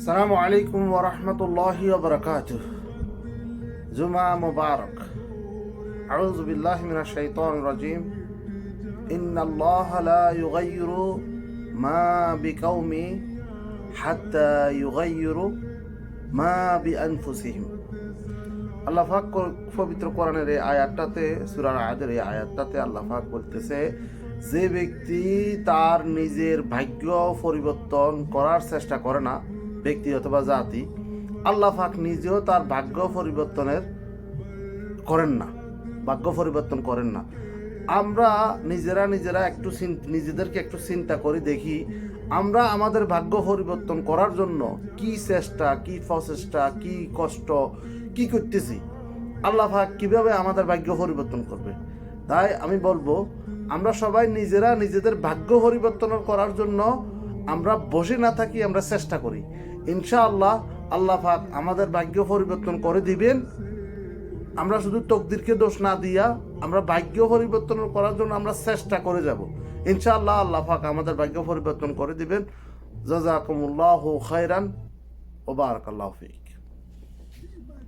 السلام عليكم ورحمة الله وبركاته جمعة مبارك أعوذ بالله من الشيطان الرجيم إن الله لا يغير ما بقوم حتى يغيروا ما بأنفسهم আল্লাহ পাক ক- পবিত্র কোরআনের এই আয়াতটাতে সূরার আয়াতের এই আয়াতটাতে আল্লাহ পাক বলতেছে যে ব্যক্তি তার নিজের ভাগ্য পরিবর্তন করার চেষ্টা করে না ব্যক্তি অথবা জাতি, আল্লাহ পাক নিজেও তার ভাগ্য পরিবর্তনের করেন না, ভাগ্য পরিবর্তন করেন না। আমরা নিজেরা নিজেরা একটু নিজেদেরকে একটু চিন্তা করি, দেখি আমরা আমাদের ভাগ্য পরিবর্তন করার জন্য কি চেষ্টা, কি প্রচেষ্টা, কি কষ্ট, কি করতেছি? আল্লাহ পাক কীভাবে আমাদের ভাগ্য পরিবর্তন করবে? তাই আমি বলব, আমরা সবাই নিজেরা নিজেদের ভাগ্য পরিবর্তন করার জন্য আমরা বসে না থাকি, আমরা চেষ্টা করি। ইনশাআল্লাহ আল্লাহ পাক আমাদের ভাগ্য পরিবর্তন করে দিবেন। আমরা শুধু তকদিরকে দোষ না দিয়া আমরা ভাগ্য পরিবর্তন করার জন্য আমরা চেষ্টা করে যাব। ইনশাআল্লাহ আল্লাহ পাক আমাদের ভাগ্য পরিবর্তন করে দিবেন। জাজাকুমুল্লাহ খাইরান ও আল্লাহ ফিক।